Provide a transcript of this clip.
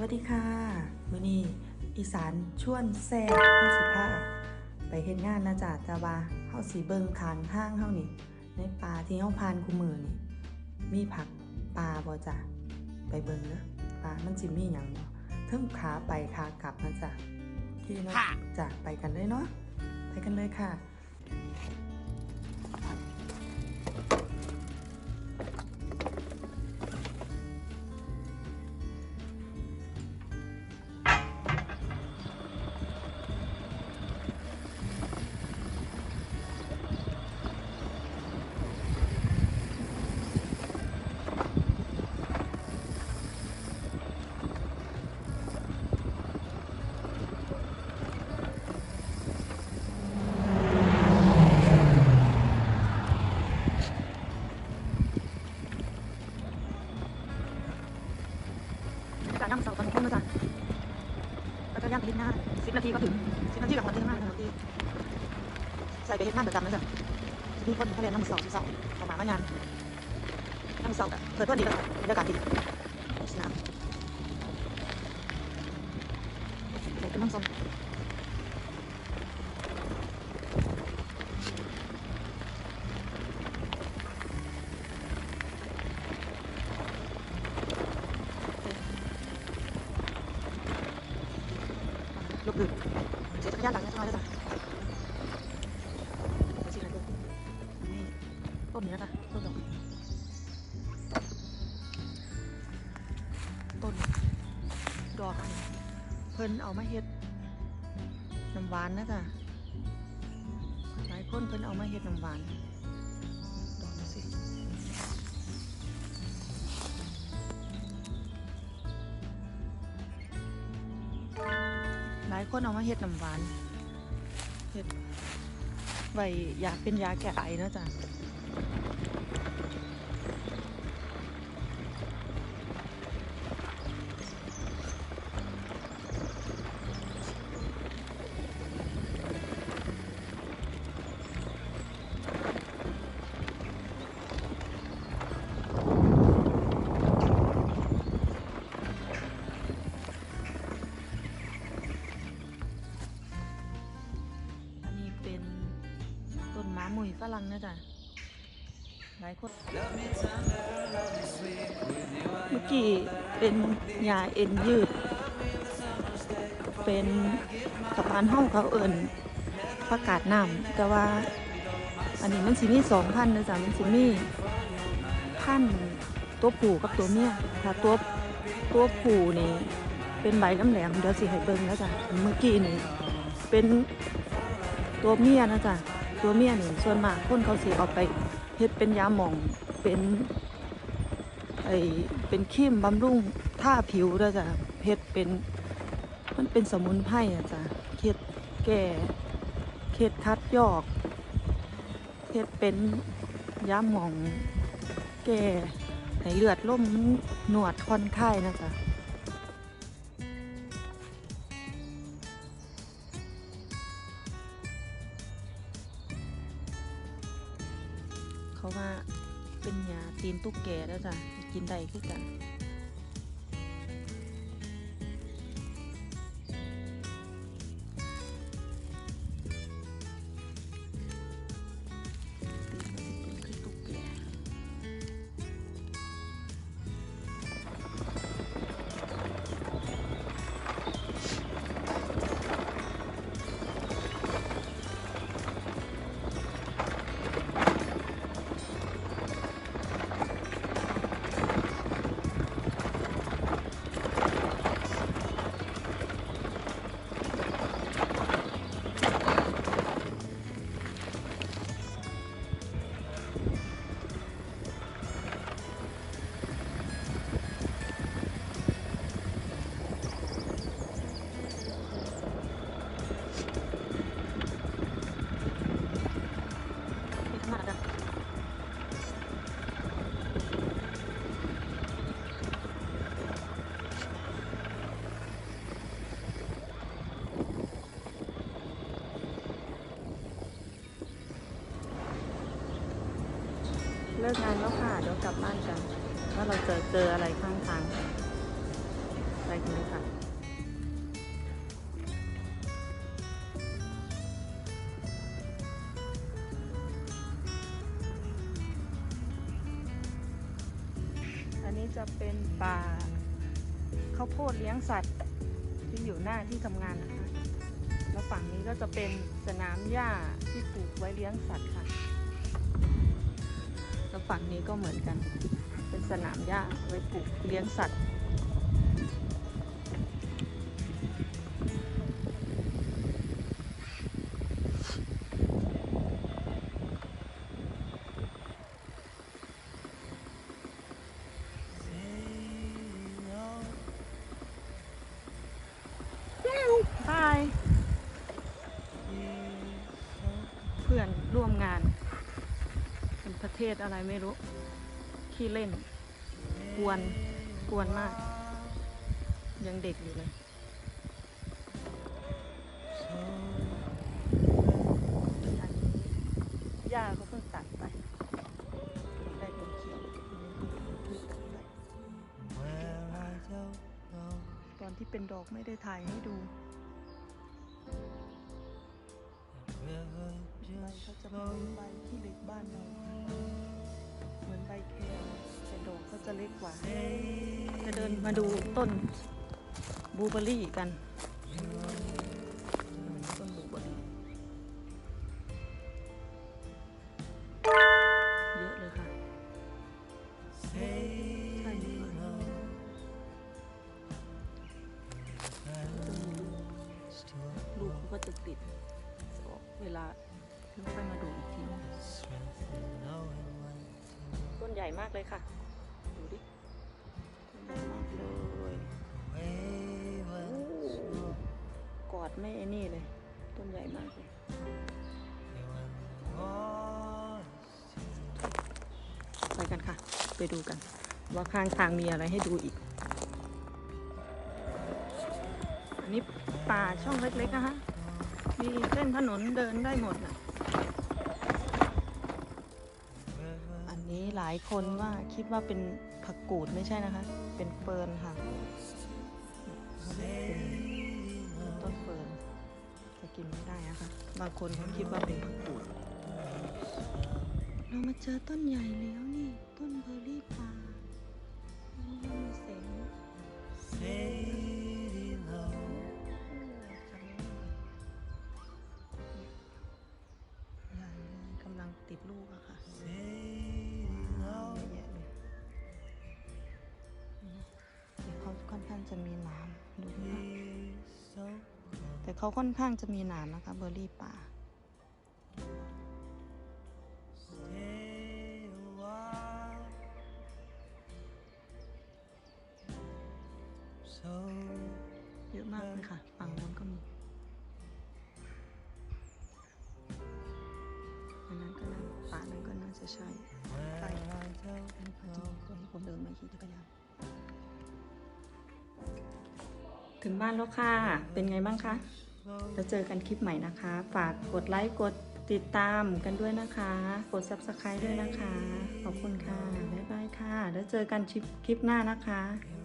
วัสดีค่ะมื้อนี้อีสานชวนแซ่บเฮาสิพาไปเฮ็ดงานนะจ๊ะแต่ว่าเฮาสิเบิ่งข้างทางเฮานี่ ในป่าที่เฮาผ่านคุมือนี่ มีผักป่าบ่จ๊ะไปเบิ่งเด้อว่ามันสิมีหยังบ่เทิงขาไปขากลับนะจ๊ะที่เนาะจ้ะไปกันเลยเนาะไปกันเลยค่ะ สิบนาทีก็ถึงสิบนาทีกับคนที่ห้านทันทีใส่ไปเห็นหน้านประจำนะจ๊ะมีคนเขาเรียนนั่งสาเสองประมาณว่างานน้ำสองเกิดเพื่อนดีก็บรรยากาศดีสนามเด็กก็นั่งสาลู กดึกเสียจักรยานหลังนี่ยจังเลยจ้ะไปสิไหนดูนี่ต้นนี้นะจ๊ะต้นดอกต้นดอกเพิ่นเอามาเฮ็ดน้ำหวานนะจ๊ะหลายคนเพิ่นเอามาเฮ็ดน้ำหวาน คนเอามาเฮ็ดน้ำหวานเฮ็ดไว้อยากเป็นยาแก้ไอนะจ๊ะังนะจ๊ะหลายคนเมื่อกี้เป็นยาเอ็นยืด เป็นสะพานห้องเขาเอิ่นประกาศน้ำแต่ว่า อันนี้มันสิมีสองพันนะจ๊ะมันสิมีพันตัวผู้กับตัวเมียถ้าตัวตัวผู้นี่เป็นใบน้ำแหลมเดี๋ยวสิให้เบิ่งนะจ๊ะเมื่อกี้นี่เป็นตัวเมียนะจ๊ะ ตัวเมียนี่ส่วนมากคนเขาสิเอาไปเฮ็ดเป็นยาหม่องเป็นไอเป็นครีมบำรุงท่าผิวด้วยจ้ะเฮ็ดเป็นมันเป็นสมุนไพรอะจ้ะเฮ็ดแก่เฮ็ดคัดยอกเฮ็ดเป็นยาหม่อง แก่ให้เลือดล่มหนวดคอนคลายนะจ๊ะ เขาว่าเป็นยาตีนตุ๊กแกแล้วจ้ะกินได้คือกัน เลิกงานแล้วค่ะ เดี๋ยวกลับบ้านกัน ว่าเราเจอเจออะไรข้างทางไปกันเลยค่ะ นี้จะเป็นป่าข้าวโพดเลี้ยงสัตว์ที่อยู่หน้าที่ทำงานนะคะ แล้วฝั่งนี้ก็จะเป็นสนามหญ้าที่ปลูกไว้เลี้ยงสัตว์ค่ะ แล้วฝั่งนี้ก็เหมือนกัน เป็นสนามหญ้าไว้ปลูกเลี้ยงสัตว์ เป็นประเทศอะไรไม่รู้ ขี้เล่น กวน กวนมาก ยังเด็กอยู่เลยอันนี้ย่าเพิ่งตัดไปได้เป็นเขียวเพิ่งตัดไปตอนที่เป็นดอกไม่ได้ถ่ายให้ดูใบเขาจะเป็นใบที่เล็กบ้านเรา แครแต่ดอกเขาจะเล็กกว่า จะเดินมาดูต้นบูเบอร์รี่กันต้นบูเบอร์รี่เยอะเลยค่ะใช่ลูกก็จะติดเวลาเราค่อยมาดู ต้นใหญ่มากเลยค่ะ ดูดิต้นใหญ่มากเลยโอ้กอดไม่ไอ้นี่เลย ต้นใหญ่มากเลยไปกันค่ะ ไปดูกัน ว่าข้างทางมีอะไรให้ดูอีก อันนี้ป่าช่องเล็กๆนะคะมีเส้นถนนเดินได้หมดน่ะายคนว่าคิดว่าเป็นผักกูดไม่ใช่นะคะ เป็นเฟิร์นค่ะเป็นต้นเฟิร์นจะกินไม่ได้นะคะบางคนเขาคิดว่าเป็นผักกูด เรามาเจอต้นใหญ่แล้วนี่ ต้นเบอร์รี่ป่าโอ้มีแสง จะมีหนามดูนะคะแต่เขาค่อนข้างจะมีหนามนะคะเบอร์รี่ป่าเยอะมากเลยค่ะฝั่งนู้นก็มีอันนั้นก็น่าป่านั้นก็น่าจะใช่ใช่อันนี้ป่าจริงตัวนี้ผมเดินมาขี่จักรยาน ถึงบ้านแล้วค่ะ เป็นไงบ้างคะแล้วเจอกันคลิปใหม่นะคะ ฝากกดไลค์กดติดตามกันด้วยนะคะ กด subscribe ด้วยนะคะ ขอบคุณค่ะ บ๊ายบายค่ะ แล้วเจอกันคลิปหน้านะคะ